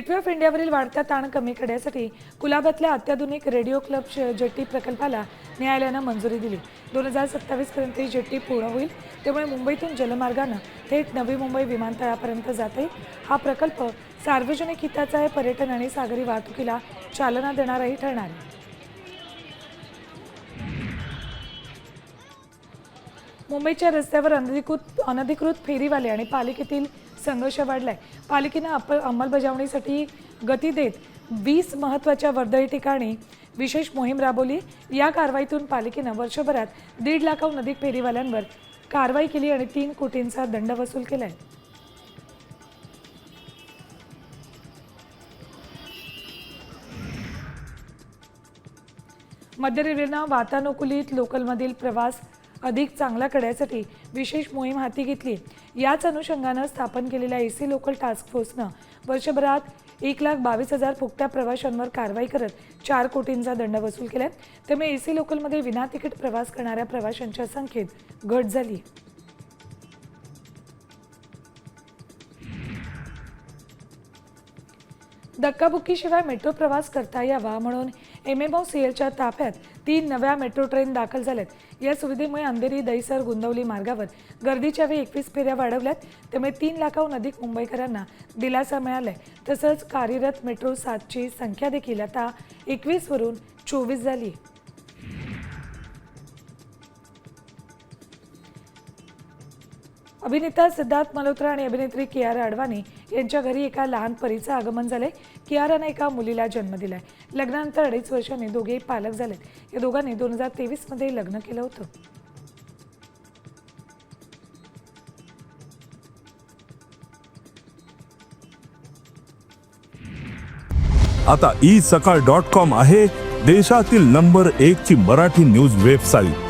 Gateway of इंडियावरील वाढता ताण कमी करण्यासाठी कुलाब्यातल्या अत्याधुनिक रेडिओ क्लब जेट्टी प्रकल्पाला न्यायालयानं मंजुरी दिली. दोन हजार सत्तावीसपर्यंत ही जेट्टी पूर्ण होईल. त्यामुळे मुंबईतून जलमार्गानं थेट नवी मुंबई विमानतळापर्यंत जाते हा प्रकल्प सार्वजनिक हिताचा आहे. पर्यटन आणि सागरी वाहतुकीला चालना देणाराही ठरणार आहे. मुंबईच्या रस्त्यावर अनधिकृत अनधिकृत फेरीवाले आणि पालिकेतील संघर्ष वाढलाय. पालिकेनं अप अंमलबजावणीसाठी गती देत वीस महत्त्वाच्या वर्दळी ठिकाणी विशेष मोहीम राबवली. या कारवाईतून पालिकेनं वर्षभरात दीड लाखाहून अधिक फेरीवाल्यांवर कारवाई केली आणि तीन कोटींचा दंड वसूल केलाय. मध्य रेल्वेनं वातानुकूलित लोकलमधील प्रवास अधिक चांगला करण्यासाठी विशेष मोहीम हाती घेतली. याच अनुषंगानं स्थापन केलेल्या एसी लोकल टास्क फोर्सनं वर्षभरात एक लाख बावीस हजार फुकट्या प्रवाशांवर कारवाई करत चार कोटींचा दंड वसूल केला त्यामुळे एसी लोकलमध्ये विना तिकीट प्रवास करणाऱ्या प्रवाशांच्या संख्येत घट झाली. धक्काबुक्कीशिवाय मेट्रो प्रवास करता यावा म्हणून एम एम ओ सी एलच्या ताफ्यात तीन नव्या मेट्रो ट्रेन दाखल झाल्यात. या सुविधेमुळे अंधेरी दहिसर गुंदवली मार्गावर गर्दीच्या वेळी एकवीस फेऱ्या वाढवल्यात. त्यामुळे तीन लाखाहून अधिक मुंबईकरांना दिलासा मिळालाय. तसंच कार्यरत मेट्रो सातची संख्या देखील आता एकवीसवरून चोवीस झाली अभिनेता सिद्धार्थ मल्होत्रा आणि अभिनेत्री कियारा अडवाणी यांच्या घरी एका लहान परीचं आगमन झालंय. कियारानं एका मुलीला जन्म दिलाय. लग्नानंतर अडीच वर्षांनी दोघेही पालक झालेत. या दोघांनी दोन हजार तेवीसमध्ये लग्न केलं होतं. आता ई सकाळ डॉट कॉम आहे देशातील नंबर एक ची मराठी न्यूज वेबसाईट